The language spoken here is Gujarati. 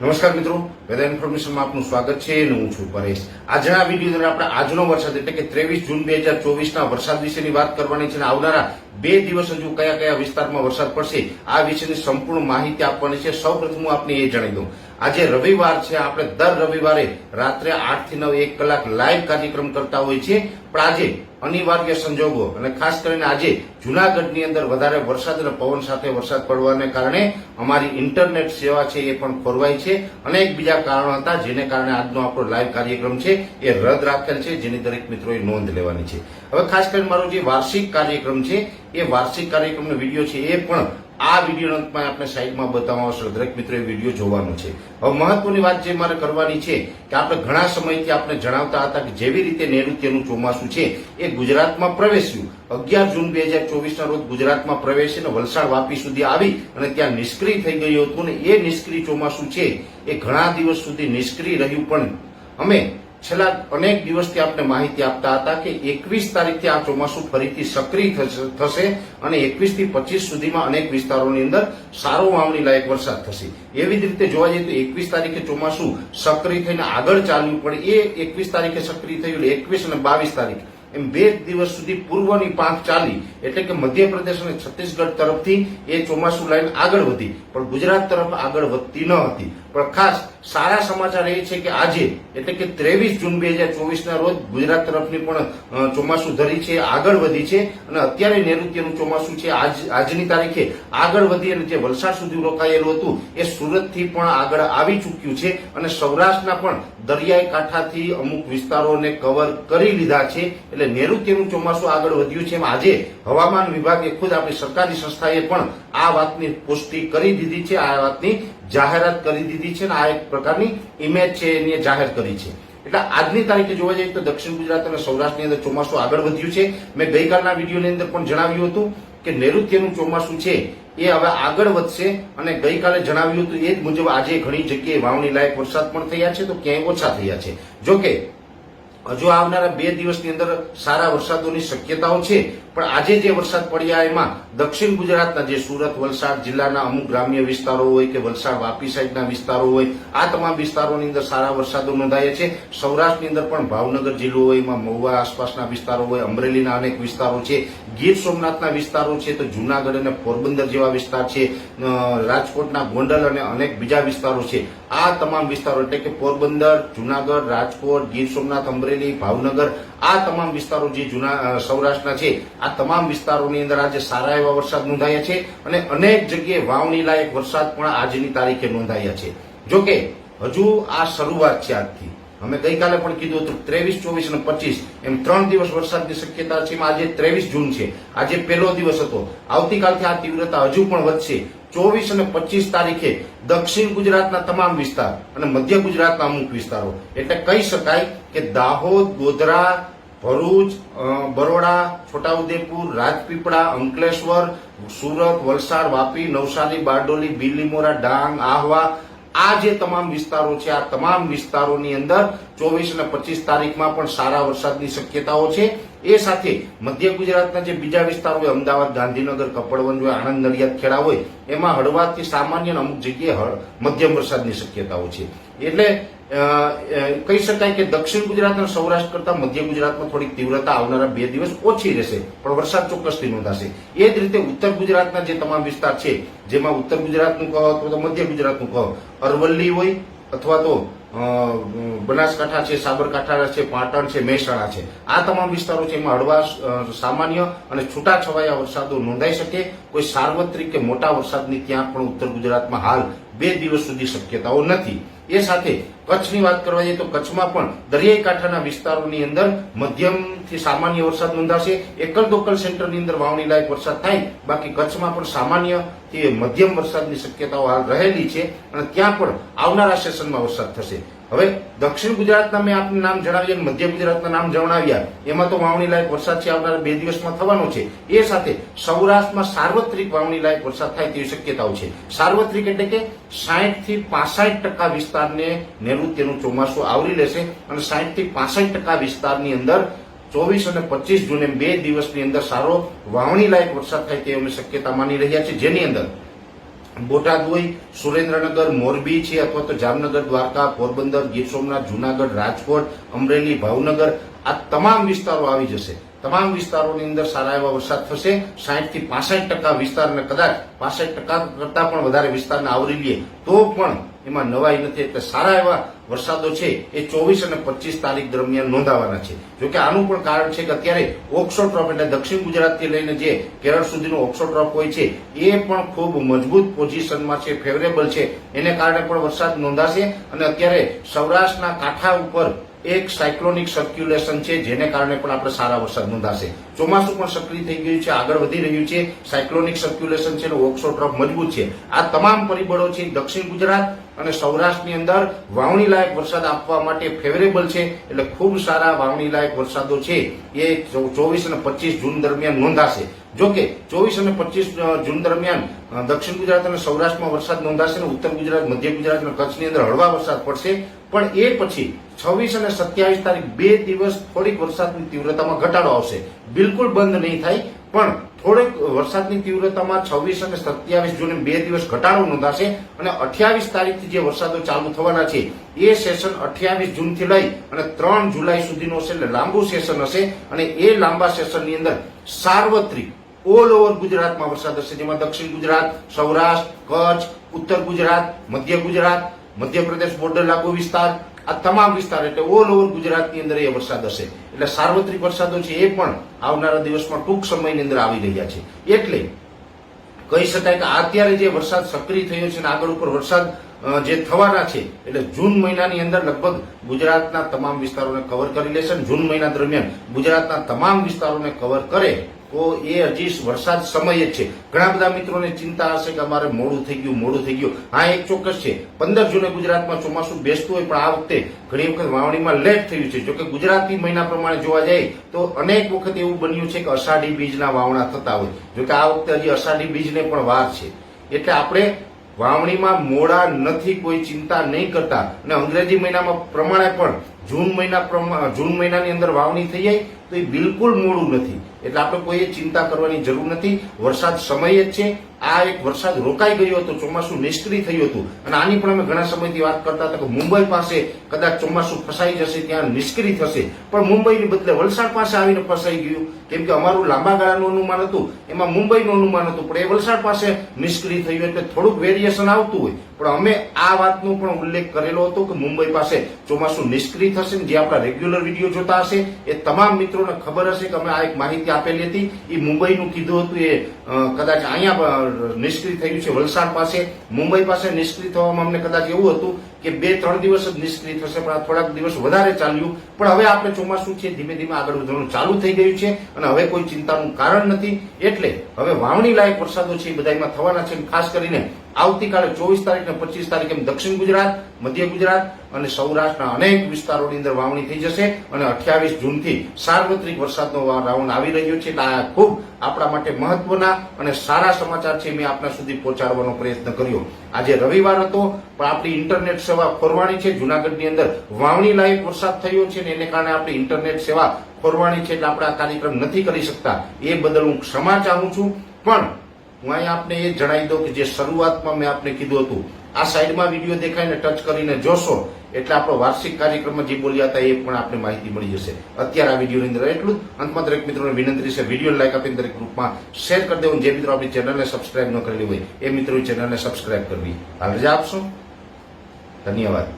નમસ્કાર મિત્રો, વેધર ઇન્ફોર્મેશનમાં આપનું સ્વાગત છે અને હું છું પરેશ. આજના વીડિયો આપણે આજનો વરસાદ એટલે કે ત્રેવીસ જૂન બે હજાર ચોવીસના વરસાદ વિશેની વાત કરવાની છે અને આવનારા બે દિવસ હજુ કયા કયા વિસ્તારમાં વરસાદ પડશે, આ વિશેની સંપૂર્ણ માહિતી આપવાની છે. સૌપ્રથમ હું આપને એ જણાવી દઉં. આજે રવિવાર છે, આપણે દર રવિવારે રાત્રે આઠથી નવ એક કલાક લાઈવ કાર્યક્રમ કરતા હોય છે પણ આજે અનિવાર્ય સંજોગો, અને ખાસ કરીને આજે જુનાગઢની અંદર વધારે વરસાદ અને પવન સાથે વરસાદ પડવાને કારણે અમારી ઇન્ટરનેટ સેવા છે એ પણ ખોરવાઈ છે. અનેક બીજા કારણો હતા, જેને કારણે આજનો આપણો લાઈવ કાર્યક્રમ છે એ રદ રાખેલ છે, જેની દરેક મિત્રોએ નોંધ લેવાની છે. હવે ખાસ કરીને મારો જે વાર્ષિક કાર્યક્રમ છે, એ વાર્ષિક કાર્યક્રમનો વીડિયો છે, એ પણ આ વીડિયો અંતમાં આપણે સાઈડમાં બતાવવા આવશે દરેક મિત્રોએ વીડિયો જોવાનો છે. હવે મહત્વની વાત જે મારે કરવાની છે કે આપણે ઘણા સમયથી આપણે જણાવતા હતા કે જેવી રીતે નૈઋત્યનું ચોમાસું છે એ ગુજરાતમાં પ્રવેશ્યું. અગિયાર જૂન બે હજાર ચોવીસના રોજ ગુજરાતમાં પ્રવેશીને વલસાડ વાપી સુધી આવી અને ત્યાં નિષ્ક્રિય થઈ ગયું હતું ને એ નિષ્ક્રિય ચોમાસું છે એ ઘણા દિવસ સુધી નિષ્ક્રિય રહ્યું પણ અમે છેલ્લા અનેક દિવસથી આપણે માહિતી આપતા હતા કે એકવીસ તારીખથી આ ચોમાસું ફરીથી સક્રિય થશે- અને એકવીસથી પચીસ સુધીમાં અનેક વિસ્તારોની અંદર સારો વાવણી લાયક વરસાદ થશે. એવી જ રીતે જોવા જઈએ તો એકવીસ તારીખે ચોમાસું સક્રિય થઈને આગળ ચાલ્યું પણ એ એકવીસ તારીખે સક્રિય થયું એકવીસ અને બાવીસ તારીખ. એમ બે દિવસ સુધી પૂર્વની પાંખ ચાલી. એટલે કે મધ્યપ્રદેશ અને છત્તીસગઢ તરફથી એ ચોમાસું લાઈન આગળ વધી. પણ ગુજરાત તરફ આગળ વધતી ન હતી. પણ ખાસ સારા સમાચાર એ છે કે આજે, એટલે કે ત્રેવીસ જૂન બે હજાર ચોવીસના રોજ ગુજરાત તરફની પણ ચોમાસું ધરી છે, આગળ વધી છે અને અત્યારે નૈઋત્યનું ચોમાસું છે. આજ, આજની તારીખે આગળ વધી અને જે વલસાડ સુધી રોકાયેલું હતું, એ સુરતથી પણ આગળ આવી ચૂક્યું છે અને સૌરાષ્ટ્રના પણ દરિયાઈ કાંઠાથી અમુક વિસ્તારોને કવર કરી લીધા છે. એટલે નૈઋત્યનું ચોમાસું આગળ વધ્યું છે. આજે હવામાન વિભાગે ખુદ આપણી સરકારી સંસ્થાએ પણ આ વાતની પુષ્ટિ કરી દીધી છે, આ વાતની જાહેરાત કરી દીધી છે અને આ એક પ્રકારની ઇમેજ છે એની જાહેર કરી છે. એટલે આજની તારીખે જોવા જઈએ તો દક્ષિણ ગુજરાત અને સૌરાષ્ટ્રની અંદર ચોમાસું આગળ વધ્યું છે. મેં ગઈકાલના વિડીયોની અંદર પણ જણાવ્યું હતું કે નૈઋત્યનું ચોમાસું છે એ હવે આગળ વધશે અને ગઈકાલે જણાવ્યું હતું એ જ મુજબ આજે ઘણી જગ્યાએ વાવણી લાયક વરસાદ પણ થયા છે, તો ક્યાંય ઓછા થયા છે. જોકે હજુ આવનારા બે દિવસની અંદર સારા વરસાદોની શક્યતાઓ છે. પણ આજે જે વરસાદ પડ્યા એમાં દક્ષિણ ગુજરાતના જે સુરત, વલસાડ જિલ્લાના અમુક ગ્રામ્ય વિસ્તારો હોય કે વલસાડ વાપી સાઈડના વિસ્તારો હોય, આ તમામ વિસ્તારોની અંદર સારા વરસાદો નોંધાયા છે. સૌરાષ્ટ્રની અંદર પણ ભાવનગર જિલ્લો હોય, એમાં મહુવા આસપાસના વિસ્તારો હોય, અમરેલીના અનેક વિસ્તારો છે. ગીર સોમનાથના વિસ્તારો છે તો જુનાગઢ અને પોરબંદર જેવા વિસ્તાર છે. રાજકોટના ગોંડલ અને અનેક બીજા વિસ્તારો છે. આ તમામ વિસ્તારો એટલે કે પોરબંદર, જુનાગઢ, રાજકોટ, ગીર સોમનાથ, અમરેલી, ભાવનગર, આ તમામ વિસ્તારો જે જુના સૌરાષ્ટ્રના છે આ તમામ વિસ્તારોની અંદર આજે સારા એવા વરસાદ નોંધાયા છે અને અનેક જગ્યાએ વાવણી લાયક વરસાદ પણ આજની તારીખે નોંધાયા છે. જોકે હજુ આ શરૂઆત છે આજથી. અમે ગઈકાલે પણ કીધું હતું, ત્રેવીસ, ચોવીસ અને પચીસ. એમ ત્રણ દિવસ વરસાદની શક્યતા છે આજે ત્રેવીસ જૂન છે. આજે પહેલો દિવસ હતો. આવતીકાલથી આ તીવ્રતા હજુ પણ વધશે. ચોવીસ અને પચીસ તારીખે દક્ષિણ ગુજરાતના તમામ વિસ્તાર અને મધ્ય ગુજરાતના અમુક વિસ્તારો. એટલે કહી શકાય કે દાહોદ, ગોધરા ભરૂચ બરોડા, છોટાઉદેપુર, રાજપીપળા, અંકલેશ્વર, સુરત, વલસાડ, વાપી, નવસારી, બારડોલી બિલીમોરા ડાંગ, આહવા આ જે તમામ વિસ્તારો છે, આ તમામ વિસ્તારોની અંદર ચોવીસ અને પચીસ તારીખમાં પણ સારા વરસાદની શક્યતાઓ છે. એ સાથે મધ્ય ગુજરાતના જે બીજા વિસ્તારો હોય, અમદાવાદ, ગાંધીનગર, કપડવંજ હોય, આણંદ, નડિયાદ, ખેડા હોય, એમાં હળવાથી સામાન્ય અમુક જગ્યાએ મધ્યમ વરસાદની શક્યતાઓ છે. એટલે કહી શકાય કે દક્ષિણ ગુજરાત અને સૌરાષ્ટ્ર કરતા મધ્ય ગુજરાતમાં થોડીક તીવ્રતા આવનારા બે દિવસ ઓછી રહેશે, પણ વરસાદ ચોક્કસથી નોંધાશે. એ જ રીતે ઉત્તર ગુજરાતના જે તમામ વિસ્તાર છે, જેમાં ઉત્તર ગુજરાતનું કહો અથવા તો મધ્ય ગુજરાતનું કહો, અરવલ્લી હોય અથવા તો બનાસકાંઠા છે, સાબરકાંઠા છે, પાટણ છે, મહેસાણા છે. આ તમામ વિસ્તારો છે એમાં હળવા સામાન્ય અને છૂટાછવાયા વરસાદો નોંધાઈ શકે. કોઈ સાર્વત્રિક કે મોટા વરસાદની ત્યાં પણ ઉત્તર ગુજરાતમાં હાલ બે દિવસ સુધી શક્યતાઓ નથી. એ સાથે કચ્છની વાત કરવા જઈએ તો કચ્છમાં પણ દરિયાઈ કાંઠાના વિસ્તારોની અંદર મધ્યમથી સામાન્ય વરસાદ નોંધાશે. એકલ દોકલ સેન્ટરની અંદર વાવણી લાયક વરસાદ થાય. બાકી કચ્છમાં પણ સામાન્યથી મધ્યમ વરસાદની શક્યતાઓ હાલ રહેલી છે અને ત્યાં પણ આવનારા સેશનમાં વરસાદ થશે. હવે દક્ષિણ ગુજરાતના મેં આપને નામ જણાવ્યા અને મધ્ય ગુજરાતના નામ જણાવ્યા. એમાં તો વાવણી લાયક વરસાદ છે, આવનારા બે દિવસમાં થવાનો છે. એ સાથે સૌરાષ્ટ્રમાં સાર્વત્રિક વાવણી લાયક વરસાદ થાય તેવી શક્યતાઓ છે. સાર્વત્રિક એટલે કે સાહીઠથી પાસઠ ટકા વિસ્તારને નૈઋત્યનું ચોમાસું આવરી લેશે અને સાહીઠથી પાસઠ ટકા વિસ્તારની અંદર ચોવીસ અને પચીસ જૂને બે દિવસની અંદર સારો વાવણી લાયક વરસાદ થાય તેવી અમે શક્યતા માની રહ્યા છે જેની અંદર બોટાદ હોય સુરેન્દ્રનગર, મોરબી છે અથવા તો જામનગર, દ્વારકા, પોરબંદર, ગીર સોમનાથ, જુનાગઢ, રાજકોટ, અમરેલી, ભાવનગર, આ તમામ વિસ્તારો આવી જશે. તમામ વિસ્તારોની અંદર સારા એવા વરસાદ થશે. સાહીઠથી પાસઠ ટકા વિસ્તારને કદાચ, પાસઠ ટકા કરતા પણ વધારે વિસ્તારને આવરી લઈએ તો પણ એમાં નવાઈ નથી, એટલે સારા એવા વરસાદો છે, એ ચોવીસ અને પચીસ તારીખ દરમિયાન નોંધાવાના છે. જોકે આનું પણ કારણ છે કે અત્યારે ઓક્સો ટ્રોપ એટલે દક્ષિણ ગુજરાતથી લઈને જે કેરળ સુધીનો ઓક્સો ટ્રોપ હોય છે, એ પણ ખૂબ મજબૂત પોઝિશનમાં છે, ફેવરેબલ છે. એને કારણે પણ વરસાદ નોંધાશે અને અત્યારે સૌરાષ્ટ્રના કાંઠા ઉપર એક સાયક્લોનિક સર્ક્યુલેશન છે, જેને કારણે પણ આપણે સારા વરસાદ નોંધાશે. ચોમાસું પણ સક્રિય થઈ ગયું છે, આગળ વધી રહ્યું છે. સાયક્લોનિક સર્ક્યુલેશન છે ઓક્સો ટ્રફ મજબૂત છે. આ તમામ પરિબળો છે દક્ષિણ ગુજરાત અને સૌરાષ્ટ્રની અંદર વાવણી લાયક વરસાદ આપવા માટે ફેવરેબલ છે. એટલે ખૂબ સારા વાવણી લાયક વરસાદો છે. એ ચોવીસ અને પચીસ જૂન દરમિયાન નોંધાશે. જોકે ચોવીસ અને પચીસ જૂન દરમિયાન દક્ષિણ ગુજરાત અને સૌરાષ્ટ્રમાં વરસાદ નોંધાશે અને ઉત્તર ગુજરાત, મધ્ય ગુજરાત અને કચ્છની અંદર હળવા વરસાદ પડશે. પણ એ પછી છવ્વીસ અને સત્યાવીસ તારીખ બે દિવસ થોડીક વરસાદની તીવ્રતામાં ઘટાડો આવશે. બિલકુલ બંધ નહીં થાય, પણ થોડીક વરસાદની તીવ્રતામાં છવ્વીસ અને સત્યાવીસ જૂને બે દિવસ ઘટાડો નોંધાશે અને અઠ્યાવીસ તારીખથી જે વરસાદો ચાલુ થવાના છે, એ સેશન અઠ્યાવીસ જૂનથી લઈ અને ત્રણ જુલાઈ સુધીનો હશે એટલે લાંબુ સેશન હશે અને એ લાંબા સેશનની અંદર સાર્વત્રિક ઓલ ઓવર ગુજરાતમાં વરસાદ હશે. જેમાં દક્ષિણ ગુજરાત, સૌરાષ્ટ્ર, કચ્છ, ઉત્તર ગુજરાત, મધ્ય ગુજરાત, મધ્યપ્રદેશ બોર્ડર લાગુ વિસ્તાર, આ તમામ વિસ્તાર એટલે ઓલ ઓવર ગુજરાતની અંદર એ વરસાદ હશે. એટલે સાર્વત્રિક વરસાદો છે એ પણ આવનારા દિવસમાં ટૂંક સમયની અંદર આવી રહ્યા છે. એટલે કહી શકાય કે અત્યારે જે વરસાદ સક્રિય થયો છે અને આગળ ઉપર વરસાદ જે થવાના છે, એટલે જૂન મહિનાની અંદર લગભગ ગુજરાતના તમામ વિસ્તારોને કવર કરી લેશે જૂન મહિના દરમિયાન ગુજરાતના તમામ વિસ્તારોને કવર કરે તો એ હજી વરસાદ સમય જ છે. ઘણા બધા મિત્રોને ચિંતા હશે કે અમારે મોડું થઈ ગયું, મોડું થઈ ગયું. હા, એક ચોક્કસ છે. પંદર જૂને ગુજરાતમાં ચોમાસું બેસતું હોય, પણ આ વખતે ઘણી વખત વાવણીમાં લેટ થયું છે. જોકે ગુજરાતી મહિના પ્રમાણે જોવા જાય તો અનેક વખત એવું બન્યું છે કે અષાઢી બીજના વાવણા થતા હોય. જોકે આ વખતે હજી અષાઢી બીજને પણ વાર છે. એટલે આપણે વાવણીમાં મોડા નથી, કોઈ ચિંતા નહીં કરતા. અને અંગ્રેજી મહિનામાં પ્રમાણે પણ જૂન મહિના જૂન મહિનાની અંદર વાવણી થઈ જાય, તો એ બિલકુલ મોડું નથી. એટલે આપણે કોઈએ ચિંતા કરવાની જરૂર નથી. વરસાદ સમય જ છે. આ એક વરસાદ રોકાઈ ગયો હતો, ચોમાસું નિષ્ક્રિય થયું હતું. અને આની પણ અમે ઘણા સમયથી વાત કરતા હતા કે મુંબઈ પાસે કદાચ ચોમાસું ફસાઈ જશે, ત્યાં નિષ્ક્રિય થશે. પણ મુંબઈની બદલે વલસાડ પાસે આવીને ફસાઈ ગયું. કેમ કે અમારું લાંબા ગાળાનું અનુમાન હતું. એમાં મુંબઈનું અનુમાન હતું, પણ એ વલસાડ પાસે નિષ્ક્રિય થયું એટલે થોડુંક વેરિએશન આવતું હોય. પણ અમે આ વાતનો પણ ઉલ્લેખ કરેલો હતો કે મુંબઈ પાસે ચોમાસું નિષ્ક્રિય થશે ને જે આપણા રેગ્યુલર વીડિયો જોતા હશે, એ તમામ મિત્રોને ખબર હશે કે અમે આ એક માહિતી આપેલી હતી. એ મુંબઈનું કીધું હતું એ કદાચ અહીંયા નિષ્ક્રિય થયું છે વલસાડ પાસે. મુંબઈ પાસે નિષ્ક્રિય થવામાં અમને કદાચ એવું હતું કે બે, ત્રણ દિવસ જ નિષ્ક્રિય થશે, પણ આ થોડાક દિવસ વધારે ચાલ્યું. પણ હવે આપણે ચોમાસું છે, ધીમે ધીમે આગળ વધવાનું ચાલુ થઈ ગયું છે અને હવે કોઈ ચિંતાનું કારણ નથી. એટલે હવે વાવણી લાયક વરસાદો છે એ બધામાં થવાના છે ખાસ કરીને આવતીકાલે ચોવીસ તારીખ ને પચીસ તારીખ એમ દક્ષિણ ગુજરાત, મધ્ય ગુજરાત અને સૌરાષ્ટ્રના અનેક વિસ્તારોની અંદર વાવણી થઈ જશે અને અઠ્યાવીસ જૂનથી સાર્વત્રિક વરસાદનો રાઉન્ડ આવી રહ્યો છે. એટલે આ ખૂબ આપણા માટે મહત્વના અને સારા સમાચાર છે. મેં આપના સુધી પહોંચાડવાનો પ્રયત્ન કર્યો. આજે રવિવાર હતો, પણ આપણી ઇન્ટરનેટ સેવા ફોરવાણી છે. જુનાગઢની અંદર વાવણી લાયક વરસાદ થયો છે ને એને કારણે આપણી ઇન્ટરનેટ સેવા ફોરવાણી છે એટલે આપણે આ કાર્યક્રમ નથી કરી શકતા. એ બદલ હું ક્ષમા ચાહું છું. પણ હું અહીં આપને એ જણાવી દઉં કે જે શરૂઆતમાં મેં આપને કીધું હતું આ સાઈડમાં વીડિયો દેખાઈને ટચ કરીને જોશો, એટલે આપણો વાર્ષિક કાર્યક્રમમાં જે બોલ્યા હતા એ પણ આપણે માહિતી મળી જશે. અત્યારે આ વિડીયોની અંદર એટલું અંતમાં દરેક મિત્રોને વિનંતી છે વીડિયો લાઈક આપીને દરેક ગ્રુપમાં શેર કરી દેવું જે મિત્રો આપણી ચેનલને સબસ્ક્રાઇબ ન કરેલી હોય, એ મિત્રો ચેનલને સબસ્ક્રાઇબ કરવી. હાલ રજા આપશો? ધન્યવાદ.